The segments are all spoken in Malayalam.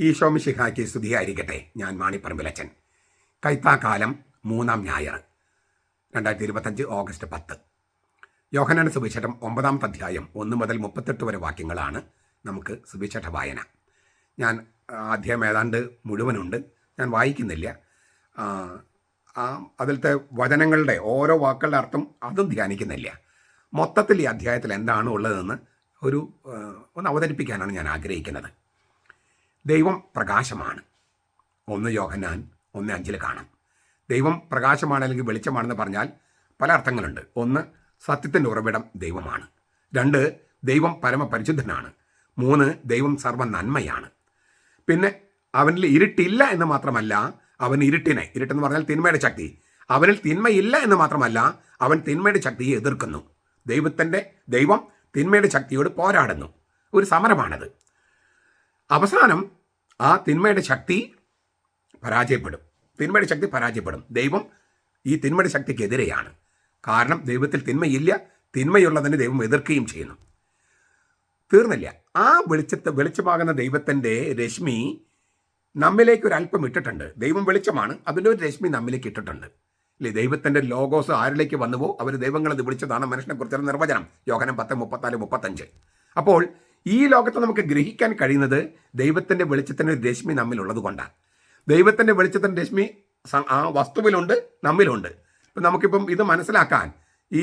ഈശോമിഷിഹായ്ക്ക് സ്തുതിയായിരിക്കട്ടെ. ഞാൻ മാണിപ്പറമ്പിലച്ചൻ കൈത്താക്കാലം മൂന്നാം ഞായർ രണ്ടായിരത്തി ഇരുപത്തഞ്ച് ഓഗസ്റ്റ് പത്ത്. യോഹനാന സുവിശേഷം ഒമ്പതാമത്തെ അധ്യായം ഒന്ന് മുതൽ മുപ്പത്തെട്ട് വരെ വാക്യങ്ങളാണ് നമുക്ക് സുവിശേഷ വായന. ഞാൻ അധ്യായം ഏതാണ്ട് മുഴുവനുണ്ട്. ഞാൻ വായിക്കുന്നില്ല. അതിലത്തെ വചനങ്ങളുടെ ഓരോ വാക്കുകളുടെ അർത്ഥം അതും ധ്യാനിക്കുന്നില്ല. മൊത്തത്തിൽ ഈ അധ്യായത്തിൽ എന്താണ് ഉള്ളതെന്ന് ഒരു ഒന്ന് അവതരിപ്പിക്കാനാണ് ഞാൻ ആഗ്രഹിക്കുന്നത്. ദൈവം പ്രകാശമാണ്. ഒന്ന് യോഹന്നാൻ ഒന്ന് അഞ്ചിൽ കാണാം. ദൈവം പ്രകാശമാണ് അല്ലെങ്കിൽ വെളിച്ചമാണെന്ന് പറഞ്ഞാൽ പല അർത്ഥങ്ങളുണ്ട്. ഒന്ന് സത്യത്തിന്റെ ഉറവിടം ദൈവമാണ്. രണ്ട് ദൈവം പരമപരിശുദ്ധനാണ്. മൂന്ന് ദൈവം സർവ നന്മയാണ് പിന്നെ അവനിൽ ഇരുട്ടില്ല എന്ന് മാത്രമല്ല അവൻ ഇരുട്ടിനെ ഇരുട്ടെന്ന് പറഞ്ഞാൽ തിന്മയുടെ ശക്തി. അവനിൽ തിന്മയില്ല എന്ന് മാത്രമല്ല അവൻ തിന്മയുടെ ശക്തിയെ എതിർക്കുന്നു. ദൈവത്തിന്റെ ദൈവം തിന്മയുടെ ശക്തിയോട് പോരാടുന്നു. ഒരു സമരമാണത്. അവസാനം ആ തിന്മയുടെ ശക്തി പരാജയപ്പെടും. തിന്മയുടെ ശക്തി പരാജയപ്പെടും. ദൈവം ഈ തിന്മയുടെ ശക്തിക്കെതിരെയാണ്. കാരണം ദൈവത്തിൽ തിന്മയില്ല തിന്മയുള്ളതിനെ ദൈവം എതിർക്കുകയും ചെയ്യുന്നു. തീർന്നില്ല. ആ വെളിച്ചത്തെ വെളിച്ചമാകുന്ന ദൈവത്തിന്റെ രശ്മി നമ്മിലേക്ക് ഒരു അല്പം ഇട്ടിട്ടുണ്ട്. ദൈവം വെളിച്ചമാണ് അതിന്റെ ഒരു രശ്മി നമ്മിലേക്ക് ഇട്ടിട്ടുണ്ട്. ഇല്ലേ ദൈവത്തിന്റെ ലോഗോസ് ആരിലേക്ക് വന്നുവോ? അവർ ദൈവങ്ങളത് വിളിച്ചതാണ് മനുഷ്യനെ കുറിച്ചുള്ള നിർവചനം. യോഹനം പത്ത് മുപ്പത്തിനാല് മുപ്പത്തഞ്ച്. അപ്പോൾ ഈ ലോകത്ത് നമുക്ക് ഗ്രഹിക്കാൻ കഴിയുന്നത് ദൈവത്തിന്റെ വെളിച്ചത്തിന്റെ രശ്മി നമ്മിലുള്ളത് കൊണ്ടാണ്. ദൈവത്തിന്റെ വെളിച്ചത്തിന്റെ രശ്മി ആ വസ്തുവിലുണ്ട് നമ്മിലുണ്ട്. ഇപ്പം നമുക്കിപ്പം ഇത് മനസ്സിലാക്കാൻ ഈ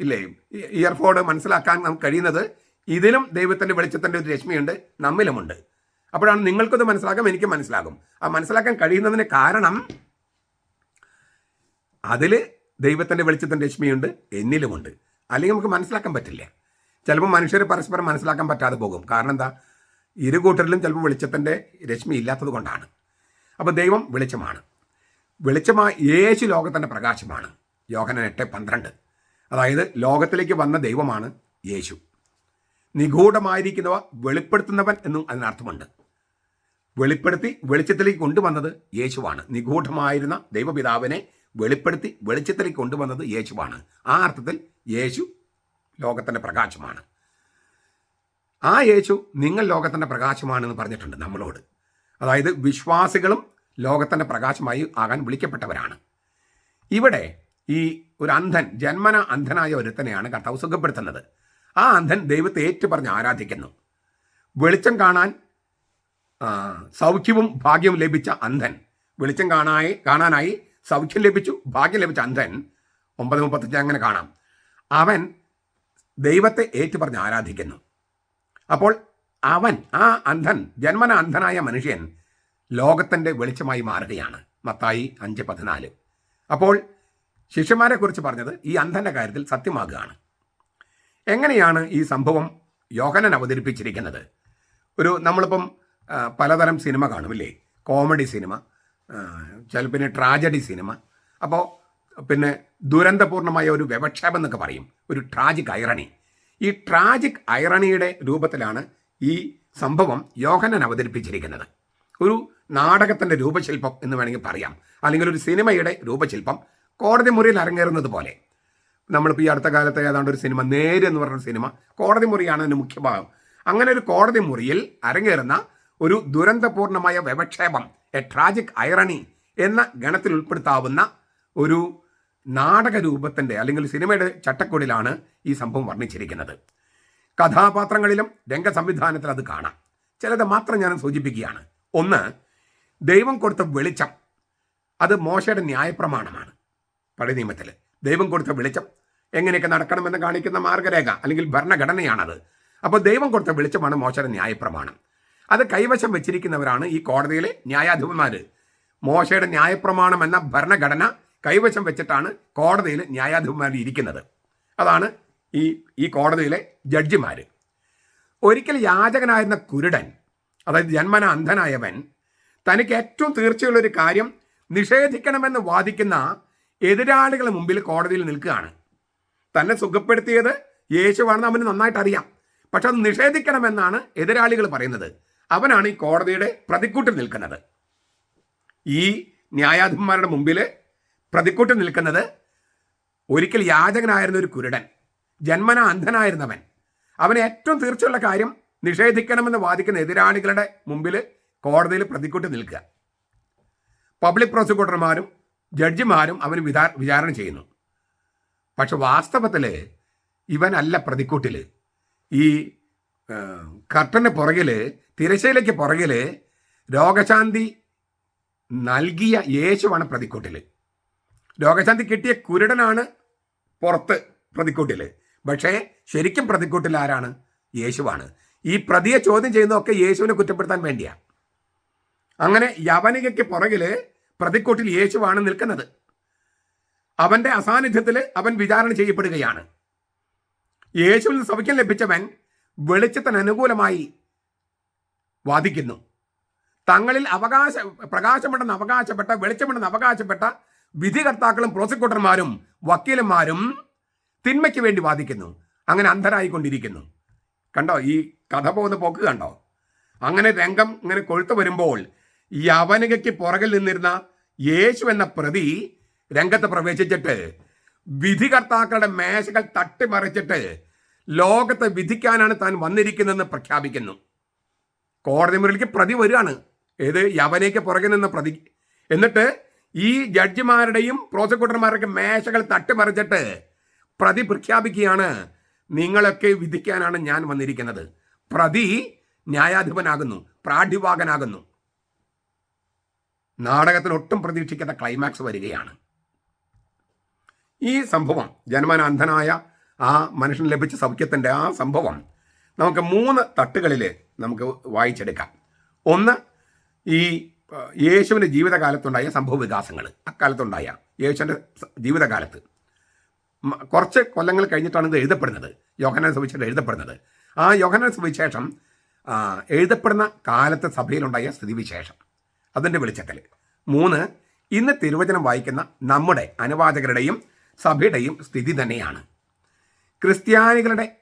ഇല്ലേ ഇയർഫോൺ മനസ്സിലാക്കാൻ നമുക്ക് കഴിയുന്നത് ഇതിലും ദൈവത്തിന്റെ വെളിച്ചത്തിന്റെ ഒരു രശ്മിയുണ്ട് നമ്മിലുമുണ്ട്. അപ്പോഴാണ് നിങ്ങൾക്കത് മനസ്സിലാക്കാം എനിക്ക് മനസ്സിലാകും. ആ മനസ്സിലാക്കാൻ കഴിയുന്നതിന് കാരണം അതിൽ ദൈവത്തിന്റെ വെളിച്ചത്തിന്റെ രശ്മിയുണ്ട് എന്നിലുമുണ്ട്. അല്ലെങ്കിൽ നമുക്ക് മനസ്സിലാക്കാൻ പറ്റില്ല. ചിലപ്പോൾ മനുഷ്യർ പരസ്പരം മനസ്സിലാക്കാൻ പറ്റാതെ പോകും. കാരണം എന്താ? ഇരു കൂട്ടരിലും ചിലപ്പോൾ വെളിച്ചത്തിന്റെ രശ്മി ഇല്ലാത്തത് കൊണ്ടാണ്. അപ്പോൾ ദൈവം വെളിച്ചമാണ്. വെളിച്ചമായ യേശു ലോകത്തിന്റെ പ്രകാശമാണ്. യോഹനൻ എട്ട് പന്ത്രണ്ട്. അതായത് ലോകത്തിലേക്ക് വന്ന ദൈവമാണ് യേശു. നിഗൂഢമായിരിക്കുന്നവ വെളിപ്പെടുത്തുന്നവൻ എന്നും അതിനർത്ഥമുണ്ട്. വെളിപ്പെടുത്തി വെളിച്ചത്തിലേക്ക് കൊണ്ടുവന്നത് യേശുവാണ്. നിഗൂഢമായിരുന്ന ദൈവപിതാവിനെ വെളിപ്പെടുത്തി വെളിച്ചത്തിലേക്ക് കൊണ്ടുവന്നത് യേശുവാണ്. ആ അർത്ഥത്തിൽ യേശു ലോകത്തിന്റെ പ്രകാശമാണ്. ആ യേശു നിങ്ങൾ ലോകത്തിന്റെ പ്രകാശമാണെന്ന് പറഞ്ഞിട്ടുണ്ട് നമ്മളോട്. അതായത് വിശ്വാസികളും ലോകത്തിന്റെ പ്രകാശമായി ആകാൻ വിളിക്കപ്പെട്ടവരാണ്. ഇവിടെ ഈ ഒരു അന്ധൻ ജന്മന അന്ധനായ ഒരുത്തനെയാണ് കർത്താവ് സുഖപ്പെടുത്തുന്നത്. ആ അന്ധൻ ദൈവത്തെ ഏറ്റുപറഞ്ഞ് ആരാധിക്കുന്നു. വെളിച്ചം കാണാൻ സൗഖ്യവും ഭാഗ്യവും ലഭിച്ച അന്ധൻ. വെളിച്ചം കാണായി കാണാനായി സൗഖ്യം ലഭിച്ചു ഭാഗ്യം ലഭിച്ച അന്ധൻ. ഒമ്പത് മുപ്പത്തഞ്ച് അങ്ങനെ കാണാം. അവൻ ദൈവത്തെ ഏറ്റുപറഞ്ഞ് ആരാധിക്കുന്നു. അപ്പോൾ അവൻ ആ അന്ധൻ ജന്മന അന്ധനായ മനുഷ്യൻ ലോകത്തിന്റെ വെളിച്ചമായി മാറുകയാണ്. മത്തായി അഞ്ച് പതിനാല്. അപ്പോൾ ശിഷ്യന്മാരെ കുറിച്ച് പറഞ്ഞത് ഈ അന്ധന്റെ കാര്യത്തിൽ സത്യമാകുകയാണ്. എങ്ങനെയാണ് ഈ സംഭവം യോഹനൻ അവതരിപ്പിച്ചിരിക്കുന്നത്? ഒരു നമ്മളിപ്പം പലതരം സിനിമ കാണുമില്ലേ? കോമഡി സിനിമ ചിലപ്പിന് ട്രാജഡി സിനിമ. അപ്പോൾ പിന്നെ ദുരന്തപൂർണമായ ഒരു വ്യവക്ഷേപം എന്നൊക്കെ പറയും. ഒരു ട്രാജിക് ഐറണി ഈ ട്രാജിക് ഐറണിയുടെ രൂപത്തിലാണ് ഈ സംഭവം യോഹനൻ അവതരിപ്പിച്ചിരിക്കുന്നത്. ഒരു നാടകത്തിന്റെ രൂപശില്പം എന്ന് വേണമെങ്കിൽ പറയാം. അല്ലെങ്കിൽ ഒരു സിനിമയുടെ രൂപശില്പം. കോടതി മുറിയിൽ അരങ്ങേറുന്നത് പോലെ. നമ്മളിപ്പോൾ ഈ അടുത്ത കാലത്ത് ഏതാണ്ട് ഒരു സിനിമ നേര് എന്ന് പറഞ്ഞ സിനിമ കോടതി മുറിയാണ് അതിന്റെ മുഖ്യഭാഗം അങ്ങനെ ഒരു കോടതി മുറിയിൽ അരങ്ങേറുന്ന ഒരു ദുരന്തപൂർണമായ വ്യവക്ഷേപം എ ട്രാജിക് ഐറണി എന്ന ഗണത്തിൽ ഉൾപ്പെടുത്താവുന്ന ഒരു നാടക രൂപത്തിന്റെ അല്ലെങ്കിൽ സിനിമയുടെ ചട്ടക്കൂടിലാണ് ഈ സംഭവം വർണിച്ചിരിക്കുന്നത്. കഥാപാത്രങ്ങളിലും രംഗസംവിധാനത്തിൽ അത് കാണാം. ചിലത് മാത്രം ഞാൻ സൂചിപ്പിക്കുകയാണ്. ഒന്ന് ദൈവം കൊടുത്ത വെളിച്ചം. അത് മോശയുടെ ന്യായപ്രമാണമാണ്. പഴയ നിയമത്തിൽ ദൈവം കൊടുത്ത വെളിച്ചം എങ്ങനെയൊക്കെ നടക്കണമെന്ന് കാണിക്കുന്ന മാർഗരേഖ അല്ലെങ്കിൽ ഭരണഘടനയാണത്. അപ്പോൾ ദൈവം കൊടുത്ത വെളിച്ചമാണ് മോശയുടെ ന്യായപ്രമാണം. അത് കൈവശം വെച്ചിരിക്കുന്നവരാണ് ഈ കോടതിയിലെ ന്യായാധിപന്മാർ മോശയുടെ ന്യായപ്രമാണം എന്ന ഭരണഘടന കൈവശം വെച്ചിട്ടാണ് കോടതിയിൽ ന്യായാധിപന്മാർ ഇരിക്കുന്നത്. അതാണ് ഈ ഈ കോടതിയിലെ ജഡ്ജിമാർ ഒരിക്കൽ യാചകനായിരുന്ന കുരുടൻ അതായത് ജന്മന അന്ധനായവൻ തനിക്ക് ഏറ്റവും തീർച്ചയുള്ളൊരു കാര്യം നിഷേധിക്കണമെന്ന് വാദിക്കുന്ന എതിരാളികളെ മുമ്പിൽ കോടതിയിൽ നിൽക്കുകയാണ്. തന്നെ സുഖപ്പെടുത്തിയത് യേശുവാണെന്ന് അവന് നന്നായിട്ട് അറിയാം പക്ഷെ അത് നിഷേധിക്കണമെന്നാണ് എതിരാളികൾ പറയുന്നത്. അവനാണ് ഈ കോടതിയുടെ പ്രതിക്കൂട്ടിൽ നിൽക്കുന്നത്. ഈ ന്യായാധിപന്മാരുടെ മുമ്പിൽ പ്രതിക്കൂട്ടിൽ നിൽക്കുന്നത് ഒരിക്കൽ യാചകനായിരുന്ന ഒരു കുരുടൻ ജന്മന അന്ധനായിരുന്നവൻ അവന് ഏറ്റവും തീർച്ചയുള്ള കാര്യം നിഷേധിക്കണമെന്ന് വാദിക്കുന്ന എതിരാളികളുടെ മുമ്പിൽ കോടതിയിൽ പ്രതിക്കൂട്ടി നിൽക്കുക. പബ്ലിക് പ്രോസിക്യൂട്ടർമാരും ജഡ്ജിമാരും അവന് വിധാ വിചാരണ ചെയ്യുന്നു. പക്ഷെ വാസ്തവത്തിൽ ഇവനല്ല പ്രതിക്കൂട്ടിൽ ഈ കർട്ടന് പുറകിൽ തിരശ്ശീലയ്ക്ക് പുറകിൽ രോഗശാന്തി നൽകിയ യേശുവാണ് പ്രതിക്കൂട്ടിൽ രോഗശാന്തി കിട്ടിയ കുരുടനാണ് പുറത്ത് പ്രതിക്കൂട്ടിൽ പക്ഷേ ശരിക്കും പ്രതിക്കൂട്ടിൽ ആരാണ്? യേശുവാണ്. ഈ പ്രതിയെ ചോദ്യം ചെയ്യുന്നതൊക്കെ യേശുവിനെ കുറ്റപ്പെടുത്താൻ വേണ്ടിയാണ് അങ്ങനെ യവനികയ്ക്ക് പുറകിൽ പ്രതിക്കൂട്ടിൽ യേശുവാണ് നിൽക്കുന്നത്. അവന്റെ അസാന്നിധ്യത്തിൽ അവൻ വിചാരണ ചെയ്യപ്പെടുകയാണ്. യേശുവിൽ സൗഖ്യം ലഭിച്ചവൻ വെളിച്ചത്തിന് അനുകൂലമായി വാദിക്കുന്നു. തങ്ങളിൽ അവകാശ പ്രകാശമുണ്ടെന്ന് അവകാശപ്പെട്ട വെളിച്ചമുണ്ടെന്ന് അവകാശപ്പെട്ട വിധികർത്താക്കളും പ്രോസിക്യൂട്ടർമാരും വക്കീലന്മാരും തിന്മയ്ക്ക് വേണ്ടി വാദിക്കുന്നു. അങ്ങനെ അന്ധരായിക്കൊണ്ടിരിക്കുന്നു. കണ്ടോ? ഈ കഥ പോകുന്ന പോക്ക് കണ്ടോ? അങ്ങനെ രംഗം ഇങ്ങനെ കൊഴുത്തു വരുമ്പോൾ യവനികയ്ക്ക് പുറകിൽ നിന്നിരുന്ന യേശു എന്ന പ്രതി രംഗത്ത് പ്രവേശിച്ചിട്ട് വിധികർത്താക്കളുടെ മേശകൾ തട്ടിമറിച്ചിട്ട് ലോകത്തെ വിധിക്കാനാണ് താൻ വന്നിരിക്കുന്നതെന്ന് പ്രഖ്യാപിക്കുന്നു. കോടതി മുറിയിലേക്ക് പ്രതി വരികയാണ്. ഏത്? യവനയ്ക്ക് പുറകെ നിന്ന പ്രതി. എന്നിട്ട് ഈ ജഡ്ജിമാരുടെയും പ്രോസിക്യൂട്ടർമാരുടെയും മേശകൾ തട്ടിമറിച്ചിട്ട് പ്രതി പ്രഖ്യാപിക്കുകയാണ്. നിങ്ങളൊക്കെ വിധിക്കാനാണ് ഞാൻ വന്നിരിക്കുന്നത്. പ്രതി ന്യായാധിപനാകുന്നു പ്രാഢ്യവാകനാകുന്നു നാടകത്തിന് ഒട്ടും പ്രതീക്ഷിക്കാത്ത ക്ലൈമാക്സ് വരികയാണ്. ഈ സംഭവം ജന്മനാന്ധനായ ആ മനുഷ്യന് ലഭിച്ച സൗഖ്യത്തിന്റെ ആ സംഭവം നമുക്ക് മൂന്ന് തട്ടുകളിൽ നമുക്ക് വായിച്ചെടുക്കാം. ഒന്ന് ഈ യേശുവിന്റെ ജീവിതകാലത്തുണ്ടായ സംഭവ വികാസങ്ങൾ അക്കാലത്തുണ്ടായ യേശുവിന്റെ ജീവിതകാലത്ത്. കുറച്ച് കൊല്ലങ്ങൾ കഴിഞ്ഞിട്ടാണ് ഇത് എഴുതപ്പെടുന്നത്. യോഹനാൻ സുവിശേഷം എഴുതപ്പെടുന്നത്. ആ യോഹനാൻ സുവിശേഷം എഴുതപ്പെടുന്ന കാലത്തെ സഭയിലുണ്ടായ സ്ഥിതിവിശേഷം. അതിന്റെ വെളിച്ചത്തിൽ. മൂന്ന് ഇന്ന് തിരുവചനം വായിക്കുന്ന നമ്മുടെ അനുവാചകരുടെയും സഭയുടെയും സ്ഥിതി തന്നെയാണ്. ക്രിസ്ത്യാനികളുടെ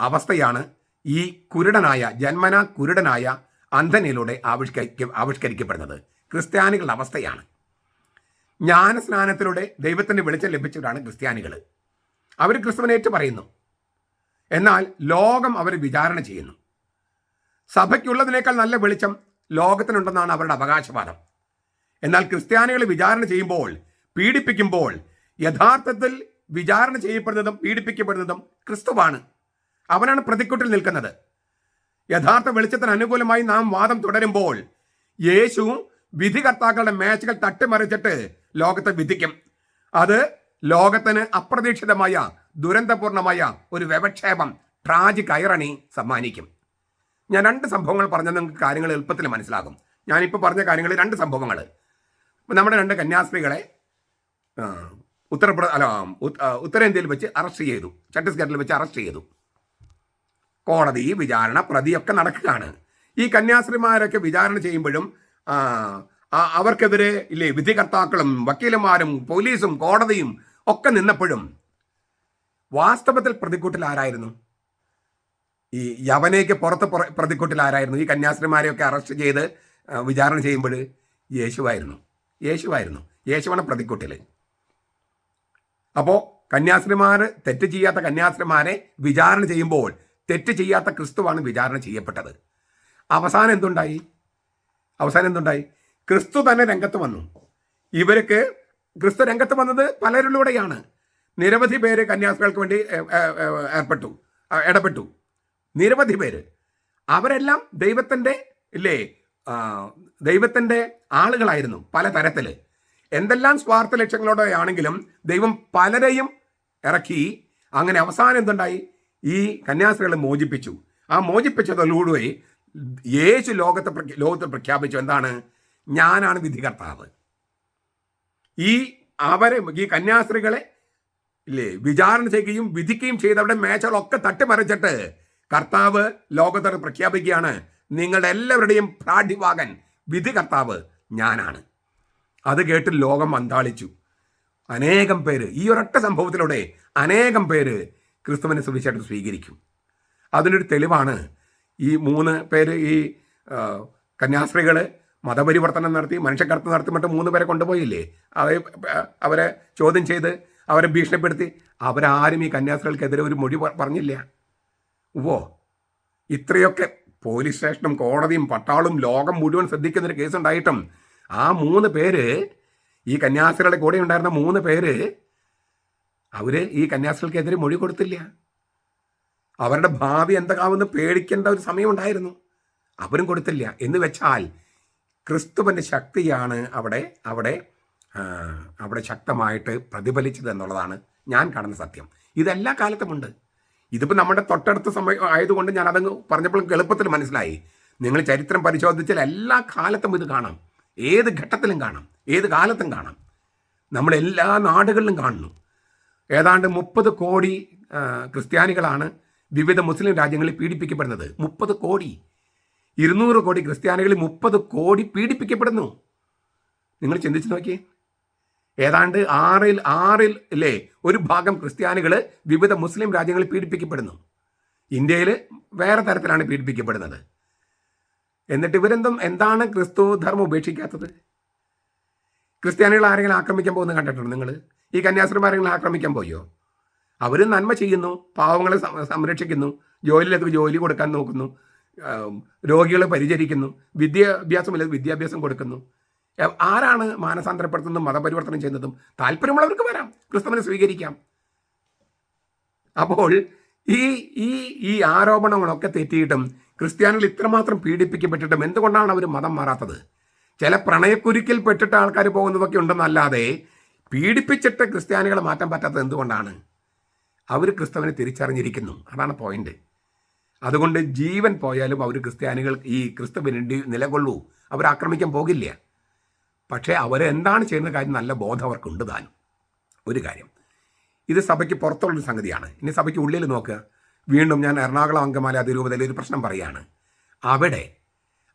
അവസ്ഥയാണ് ഈ കുരുടനായ ജന്മനാ കുരുടനായ അന്ധനിലൂടെ ആവിഷ്കരിക്ക ആവിഷ്കരിക്കപ്പെടുന്നത്. ക്രിസ്ത്യാനികളുടെ അവസ്ഥയാണ്. ജ്ഞാനസ്നാനത്തിലൂടെ ദൈവത്തിന്റെ വെളിച്ചം ലഭിച്ചവരാണ് ക്രിസ്ത്യാനികൾ അവർ ക്രിസ്തുവിനേറ്റ് പറയുന്നു. എന്നാൽ ലോകം അവർ വിചാരണ ചെയ്യുന്നു. സഭയ്ക്കുള്ളതിനേക്കാൾ നല്ല വെളിച്ചം ലോകത്തിനുണ്ടെന്നാണ് അവരുടെ അവകാശവാദം. എന്നാൽ ക്രിസ്ത്യാനികൾ വിചാരണ ചെയ്യുമ്പോൾ പീഡിപ്പിക്കുമ്പോൾ യഥാർത്ഥത്തിൽ വിചാരണ ചെയ്യപ്പെടുന്നതും പീഡിപ്പിക്കപ്പെടുന്നതും ക്രിസ്തുവാണ്. അവനാണ് പ്രതിക്കൂട്ടിൽ നിൽക്കുന്നത്. യഥാർത്ഥ വെളിച്ചത്തിന് അനുകൂലമായി നാം വാദം തുടരുമ്പോൾ യേശു വിധികർത്താക്കളുടെ മേച്ചുകൾ തട്ടിമറിച്ചിട്ട് ലോകത്തെ വിധിക്കും. അത് ലോകത്തിന് അപ്രതീക്ഷിതമായ ദുരന്തപൂർണമായ ഒരു വ്യവക്ഷേപം ട്രാജിക് ഐറണി സമ്മാനിക്കും. ഞാൻ രണ്ട് സംഭവങ്ങൾ പറഞ്ഞാൽ നിങ്ങൾക്ക് കാര്യങ്ങൾ എളുപ്പത്തിൽ മനസ്സിലാകും. ഞാനിപ്പോൾ പറഞ്ഞ കാര്യങ്ങൾ രണ്ട് സംഭവങ്ങൾ. നമ്മുടെ രണ്ട് കന്യാസ്ത്രീകളെ ഉത്തർപ്രദേശ് അല്ല ഉത്തരേന്ത്യയിൽ വെച്ച് അറസ്റ്റ് ചെയ്തു. ഛത്തീസ്ഗഡിൽ വെച്ച് അറസ്റ്റ് ചെയ്തു. കോടതി വിചാരണ പ്രതിയൊക്കെ നടക്കുകയാണ്. ഈ കന്യാസ്ത്രീമാരൊക്കെ വിചാരണ ചെയ്യുമ്പോഴും അവർക്കെതിരെ ഇല്ലേ വിധികർത്താക്കളും വക്കീലന്മാരും പോലീസും കോടതിയും ഒക്കെ നിന്നപ്പോഴും വാസ്തവത്തിൽ പ്രതിക്കൂട്ടിൽ ആരായിരുന്നു? ഈ യവനയ്ക്ക് പുറത്ത് പുറ- പ്രതിക്കൂട്ടിൽ ആരായിരുന്നു? ഈ കന്യാസ്ത്രീമാരെയൊക്കെ അറസ്റ്റ് ചെയ്ത് വിചാരണ ചെയ്യുമ്പോൾ യേശുവായിരുന്നു. യേശുവായിരുന്നു. യേശുവാണ് പ്രതിക്കൂട്ടിൽ അപ്പോൾ കന്യാസ്ത്രീമാർ തെറ്റ് ചെയ്യാത്ത കന്യാസ്ത്രീമാരെ വിചാരണ ചെയ്യുമ്പോൾ തെറ്റ് ചെയ്യാത്ത ക്രിസ്തുവാണ് വിചാരണ ചെയ്യപ്പെട്ടത്. അവസാനം എന്തുണ്ടായി? അവസാനം എന്തുണ്ടായി? ക്രിസ്തു തന്നെ രംഗത്ത് വന്നു. ഇവർക്ക് ക്രിസ്തു രംഗത്ത് വന്നത് പലരിലൂടെയാണ്. നിരവധി പേര് കന്യാസ്ത്രീകൾക്ക് വേണ്ടി ഏർപ്പെട്ടു ഇടപെട്ടു. നിരവധി പേര്. അവരെല്ലാം ദൈവത്തിന്റെ ഇല്ലേ ദൈവത്തിന്റെ ആളുകളായിരുന്നു പല തരത്തിൽ എന്തെല്ലാം സ്വാർത്ഥ ലക്ഷ്യങ്ങളോടെ ആണെങ്കിലും ദൈവം പലരെയും ഇറക്കി. അങ്ങനെ അവസാനം എന്തുണ്ടായി? ഈ കന്യാസ്ത്രീകളെ മോചിപ്പിച്ചു. ആ മോചിപ്പിച്ചതോടുകൂടി യേശു ലോകത്തെ ലോകത്തെ പ്രഖ്യാപിച്ചു. എന്താണ്? ഞാനാണ് വിധികർത്താവ്. ഈ അവരെ ഈ കന്യാസ്ത്രീകളെ ഇല്ലേ വിചാരണ ചെയ്യുകയും വിധിക്കുകയും ചെയ്തവരുടെ മേച്ചകളൊക്കെ തട്ടിമറിച്ചിട്ട് കർത്താവ് ലോകത്തോട് പ്രഖ്യാപിക്കുകയാണ്. നിങ്ങളുടെ എല്ലാവരുടെയും പ്രാഠിവാകൻ വിധി കർത്താവ് ഞാനാണ്. അത് കേട്ട് ലോകം അന്താളിച്ചു. അനേകം പേര് ഈ ഒരൊറ്റ സംഭവത്തിലൂടെ അനേകം പേര് ക്രിസ്തുവിനെ സുവിശേഷം സ്വീകരിക്കും. അതിനൊരു തെളിവാണ് ഈ മൂന്ന് പേര് ഈ കന്യാസ്ത്രീകൾ മതപരിവർത്തനം നടത്തി മനുഷ്യക്കടത്ത് നടത്തി മറ്റു മൂന്ന് പേരെ കൊണ്ടുപോയില്ലേ? അവരെ അവരെ ചോദ്യം ചെയ്ത് അവരെ ഭീഷണിപ്പെടുത്തി. അവരാരും ഈ കന്യാസ്ത്രീകൾക്കെതിരെ ഒരു മൊഴി പറഞ്ഞില്ല. ഓ ഇത്രയൊക്കെ പോലീസ് സ്റ്റേഷനും കോടതിയും പട്ടാളും ലോകം മുഴുവൻ ശ്രദ്ധിക്കുന്നൊരു കേസുണ്ടായിട്ടും ആ മൂന്ന് പേര് ഈ കന്യാസ്ത്രീകളുടെ കൂടെ ഉണ്ടായിരുന്ന മൂന്ന് പേര് അവർ ഈ കന്യാസ്ത്രീകൾക്കെതിരെ മൊഴി കൊടുത്തില്ല. അവരുടെ ഭാവി എന്താകാമെന്ന് പേടിക്കേണ്ട ഒരു സമയമുണ്ടായിരുന്നു. അവരും കൊടുത്തില്ല. എന്ന് വെച്ചാൽ ക്രിസ്തുവിന്റെ ശക്തിയാണ് അവിടെ അവിടെ അവിടെ ശക്തമായിട്ട് പ്രതിഫലിച്ചത് എന്നുള്ളതാണ് ഞാൻ കാണുന്ന സത്യം. ഇതെല്ലാ കാലത്തുമുണ്ട് ഇതിപ്പോൾ നമ്മുടെ തൊട്ടടുത്ത സമയം ആയതുകൊണ്ട് ഞാൻ അതങ്ങ് പറഞ്ഞപ്പോഴും എളുപ്പത്തിൽ മനസ്സിലായി. നിങ്ങൾ ചരിത്രം പരിശോധിച്ചാൽ എല്ലാ കാലത്തും ഇത് കാണാം. ഏത് ഘട്ടത്തിലും കാണാം. ഏത് കാലത്തും കാണാം. നമ്മൾ എല്ലാ നാടുകളിലും കാണുന്നു. ഏതാണ്ട് മുപ്പത് കോടി ക്രിസ്ത്യാനികളാണ് വിവിധ മുസ്ലിം രാജ്യങ്ങളിൽ പീഡിപ്പിക്കപ്പെടുന്നത്. മുപ്പത് കോടി. ഇരുന്നൂറ് കോടി ക്രിസ്ത്യാനികളിൽ മുപ്പത് കോടി പീഡിപ്പിക്കപ്പെടുന്നു. നിങ്ങൾ ചിന്തിച്ചു നോക്കിയേ. ഏതാണ്ട് ആറിൽ ആറിൽ അല്ലേ ഒരു ഭാഗം ക്രിസ്ത്യാനികൾ വിവിധ മുസ്ലിം രാജ്യങ്ങളിൽ പീഡിപ്പിക്കപ്പെടുന്നു. ഇന്ത്യയിൽ വേറെ തരത്തിലാണ് പീഡിപ്പിക്കപ്പെടുന്നത്. എന്നിട്ട് ഇവരെന്തും എന്താണ് ക്രിസ്തു ധർമ്മം ഉപേക്ഷിക്കാത്തത്? ക്രിസ്ത്യാനികൾ ആരെങ്കിലും ആക്രമിക്കാൻ പോകുന്നത് കണ്ടിട്ടുണ്ടോ നിങ്ങൾ? ഈ കന്യാസ്ത്രമാരെ ആക്രമിക്കാൻ പോയോ? അവർ നന്മ ചെയ്യുന്നു പാവങ്ങളെ സംരക്ഷിക്കുന്നു ജോലിയിലൊക്കെ ജോലി കൊടുക്കാൻ നോക്കുന്നു രോഗികളെ പരിചരിക്കുന്നു വിദ്യാഭ്യാസമില്ല വിദ്യാഭ്യാസം കൊടുക്കുന്നു. ആരാണ് മാനസാന്തരപ്പെടുത്തുന്നതും മതപരിവർത്തനം ചെയ്യുന്നതും? താല്പര്യമുള്ളവർക്ക് വരാം ക്രിസ്തുവിനെ സ്വീകരിക്കാം. അപ്പോൾ ഈ ഈ ഈ ആരോപണങ്ങളൊക്കെ തെറ്റിയിട്ടും ക്രിസ്ത്യാനികൾ ഇത്രമാത്രം പീഡിപ്പിക്കപ്പെട്ടിട്ടും എന്തുകൊണ്ടാണ് അവർ മതം മാറാത്തത്? ചില പ്രണയക്കുരുക്കിൽ പെട്ടിട്ട് ആൾക്കാർ പോകുന്നതൊക്കെ ഉണ്ടെന്നല്ലാതെ പീഡിപ്പിച്ചിട്ട് ക്രിസ്ത്യാനികളെ മാറ്റാൻ പറ്റാത്തത് എന്തുകൊണ്ടാണ്? അവർ ക്രിസ്തുവിനെ തിരിച്ചറിഞ്ഞിരിക്കുന്നു. അതാണ് പോയിന്റ് അതുകൊണ്ട് ജീവൻ പോയാലും അവർ ക്രിസ്ത്യാനികൾ ഈ ക്രിസ്തുവിന് നിലകൊള്ളൂ. അവർ ആക്രമിക്കാൻ പോകില്ല. പക്ഷേ അവരെന്താണ് ചെയ്യുന്ന കാര്യം നല്ല ബോധം അവർക്കുണ്ട് താനും. ഒരു കാര്യം. ഇത് സഭയ്ക്ക് പുറത്തുള്ളൊരു സംഗതിയാണ്. ഇനി സഭയ്ക്ക് ഉള്ളിൽ നോക്കുക വീണ്ടും ഞാൻ എറണാകുളം അങ്കമാല അതിരൂപതയിൽ ഒരു പ്രശ്നം പറയുകയാണ് അവിടെ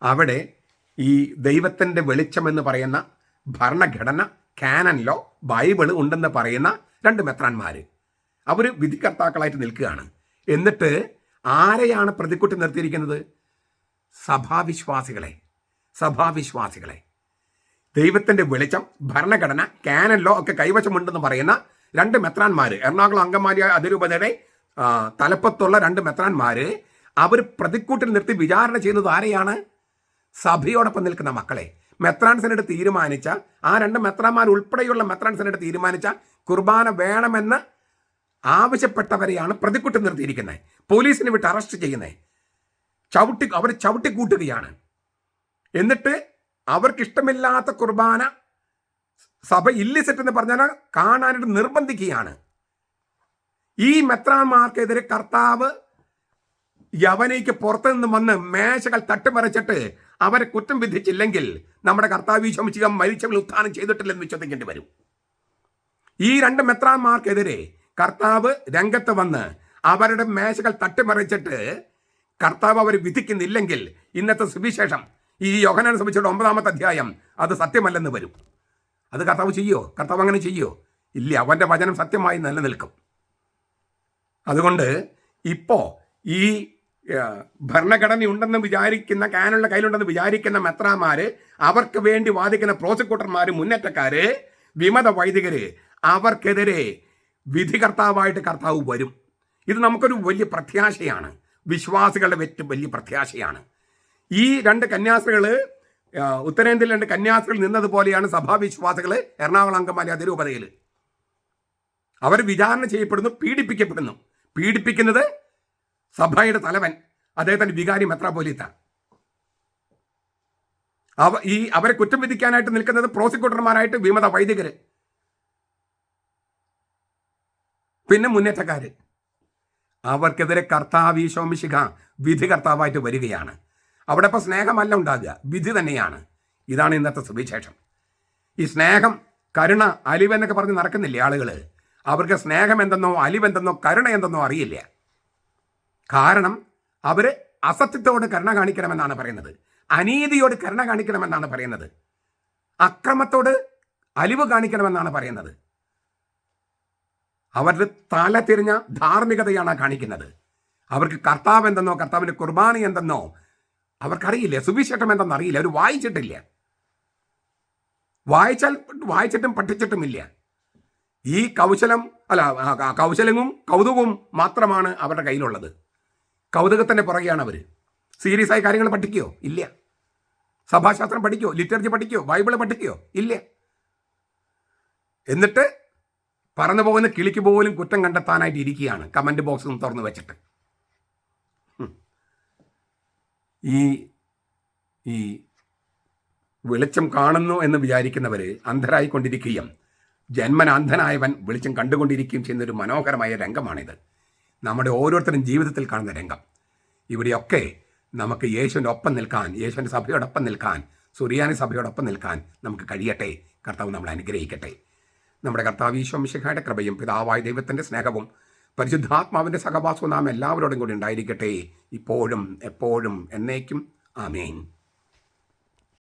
അവിടെ ഈ ദൈവത്തിന്റെ വെളിച്ചമെന്ന് പറയുന്ന ഭരണഘടന കാനനിലോ ബൈബിൾ ഉണ്ടെന്ന് പറയുന്ന രണ്ട് മെത്രാന്മാർ അവർ വിധികർത്താക്കളായിട്ട് നിൽക്കുകയാണ്. എന്നിട്ട് ആരെയാണ് പ്രതിക്കുട്ടി നിർത്തിയിരിക്കുന്നത്? സഭാവിശ്വാസികളെ. സഭാവിശ്വാസികളെ. ദൈവത്തിന്റെ വെളിച്ചം ഭരണഘടന കാനലിലോ ഒക്കെ കൈവശമുണ്ടെന്ന് പറയുന്ന രണ്ട് മെത്രാന്മാർ എറണാകുളം അങ്കമാലി അതിരൂപതയുടെ തലപ്പത്തുള്ള രണ്ട് മെത്രാന്മാര് അവർ പ്രതിക്കൂട്ടിൽ നിർത്തി വിചാരണ ചെയ്യുന്നത് ആരെയാണ്? സഭയോടൊപ്പം നിൽക്കുന്ന മക്കളെ. മെത്രാൻ സെനറ്റ് തീരുമാനിച്ച ആ രണ്ട് മെത്രാന്മാർ ഉൾപ്പെടെയുള്ള മെത്രാൻ സെനറ്റ് തീരുമാനിച്ച കുർബാന വേണമെന്ന് ആവശ്യപ്പെട്ടവരെയാണ് പ്രതിക്കുട്ടി നിർത്തിയിരിക്കുന്നത്. പോലീസിനെ വിട്ട് അറസ്റ്റ് ചെയ്യുന്നത്. ചവിട്ടി അവർ ചവിട്ടിക്കൂട്ടുകയാണ്. എന്നിട്ട് അവർക്കിഷ്ടമില്ലാത്ത കുർബാന സഭ ഇല്ലിസെറ്റ് എന്ന് പറഞ്ഞാൽ കാണാനായിട്ട് നിർബന്ധിക്കുകയാണ്. ഈ മെത്രാന്മാർക്കെതിരെ കർത്താവ് യവനയ്ക്ക് പുറത്തു നിന്ന് വന്ന് മേശകൾ തട്ടിമറിച്ചിട്ട് അവരെ കുറ്റം വിധിച്ചില്ലെങ്കിൽ നമ്മുടെ കർത്താവ് ശമിച്ചിക മരിച്ചവൾ ഉത്ഥാനം ചെയ്തിട്ടില്ലെന്ന് വിശ്വസിക്കേണ്ടി വരും. ഈ രണ്ട് മെത്രാന്മാർക്കെതിരെ കർത്താവ് രംഗത്ത് വന്ന് അവരുടെ മേശകൾ തട്ടിമറിച്ചിട്ട് കർത്താവ് അവർ വിധിക്കുന്നില്ലെങ്കിൽ ഇന്നത്തെ സുവിശേഷം ഈ യോഹനാൻ സംബന്ധിച്ചിട്ട് ഒമ്പതാമത്തെ അധ്യായം അത് സത്യമല്ലെന്ന് വരും. അത് കർത്താവ് ചെയ്യോ? കർത്താവ് അങ്ങനെ ചെയ്യോ? ഇല്ല അവന്റെ വചനം സത്യമായി നിലനിൽക്കും. അതുകൊണ്ട് ഇപ്പോൾ ഈ ആ, ഭരണഘടനയുണ്ടെന്ന് വിചാരിക്കുന്ന കാനുള്ള കയ്യിലുണ്ടെന്ന് വിചാരിക്കുന്ന മെത്രാമാര് അവർക്ക് വേണ്ടി വാദിക്കുന്ന പ്രോസിക്യൂട്ടർമാര് മുന്നേറ്റക്കാര് വിമത വൈദികര് അവർക്കെതിരെ വിധികർത്താവായിട്ട് കർത്താവ് വരും. ഇത് നമുക്കൊരു വലിയ പ്രത്യാശയാണ്. വിശ്വാസികളുടെ വെറ്റ് വലിയ പ്രത്യാശയാണ്. ഈ രണ്ട് കന്യാസ്ത്രീകൾ ഉത്തരേന്ത്യയിൽ രണ്ട് കന്യാസ്ത്രീകൾ നിന്നതുപോലെയാണ് സഭാവിശ്വാസികൾ എറണാകുളം അങ്കമാലി അതിരൂപതയിൽ അവർ വിചാരണ ചെയ്യപ്പെടുന്നു പീഡിപ്പിക്കപ്പെടുന്നു. പീഡിപ്പിക്കുന്നത് സഭയുടെ തലവൻ അദ്ദേഹത്തിന്റെ വികാരി മെത്രാപോലീത്ത അവ ഈ അവരെ കുറ്റം വിധിക്കാനായിട്ട് നിൽക്കുന്നത് പ്രോസിക്യൂട്ടർമാരായിട്ട് വിമത വൈദികര്. പിന്നെ മുന്നേറ്റക്കാര്. അവർക്കെതിരെ കർത്താവ് ഈശോമിശിഖ വിധി കർത്താവായിട്ട് വരികയാണ്. അവിടെ ഇപ്പൊ സ്നേഹമല്ല ഉണ്ടാകുക വിധി തന്നെയാണ്. ഇതാണ് ഇന്നത്തെ സുവിശേഷം. ഈ സ്നേഹം കരുണ അലിവെന്നൊക്കെ പറഞ്ഞ് നടക്കുന്നില്ലേ ആളുകൾ അവർക്ക് സ്നേഹം എന്തെന്നോ അലിവെന്തെന്നോ കരുണ എന്തെന്നോ അറിയില്ല. കാരണം അവർ അസത്യത്തോട് കരുണ കാണിക്കണമെന്നാണ് പറയുന്നത്. അനീതിയോട് കരുണ കാണിക്കണമെന്നാണ് പറയുന്നത്. അക്രമത്തോട് അലിവ് കാണിക്കണമെന്നാണ് പറയുന്നത്. അവരുടെ തല തിരിഞ്ഞ ധാർമ്മികതയാണ് കാണിക്കുന്നത്. അവർക്ക് കർത്താവ് എന്തെന്നോ കർത്താവിന്റെ കുർബാനി എന്തെന്നോ അവർക്കറിയില്ല. സുവിശേഷം എന്തെന്ന് അറിയില്ല. അവർ വായിച്ചിട്ടില്ല. വായിച്ചാൽ വായിച്ചിട്ടും പഠിച്ചിട്ടുമില്ല. ഈ കൗശലം അല്ല കൗശലവും കൗതുകവും മാത്രമാണ് അവരുടെ കയ്യിലുള്ളത്. കൗതുകത്തിന്റെ പുറകെയാണ് അവർ സീരിയസ് ആയി കാര്യങ്ങൾ പഠിക്കുകയോ ഇല്ല. സഭാശാസ്ത്രം പഠിക്കുകയോ ലിറ്ററേച്ചർ പഠിക്കുകയോ ബൈബിൾ പഠിക്കുകയോ ഇല്ല. എന്നിട്ട് പറന്നു പോകുന്ന കിളിക്ക് പോലും കുറ്റം കണ്ടെത്താനായിട്ട് ഇരിക്കുകയാണ്. കമന്റ് ബോക്സ് തുറന്നു വെച്ചിട്ട്. ഈ ഈ വെളിച്ചം കാണുന്നു എന്ന് വിചാരിക്കുന്നവർ അന്ധരായിക്കൊണ്ടിരിക്കുകയും ജന്മനാന്ധനായവൻ വെളിച്ചം കണ്ടുകൊണ്ടിരിക്കുകയും ചെയ്യുന്ന ഒരു മനോഹരമായ രംഗമാണിത്. നമ്മുടെ ഓരോരുത്തരും ജീവിതത്തിൽ കാണുന്ന രംഗം. ഇവിടെയൊക്കെ നമുക്ക് യേശുവിന്റെ ഒപ്പം നിൽക്കാൻ യേശുവിന്റെ സഭയോടൊപ്പം നിൽക്കാൻ സുറിയാനി സഭയോടൊപ്പം നിൽക്കാൻ നമുക്ക് കഴിയട്ടെ. കർത്താവ് നമ്മളെ അനുഗ്രഹിക്കട്ടെ. നമ്മുടെ കർത്താവ് ഈശോ മിശിഹായുടെ കൃപയും പിതാവായ ദൈവത്തിന്റെ സ്നേഹവും പരിശുദ്ധാത്മാവിന്റെ സഹവാസവും നാം എല്ലാവരോടും കൂടി ഉണ്ടായിരിക്കട്ടെ. ഇപ്പോഴും എപ്പോഴും എന്നേക്കും. ആമേൻ.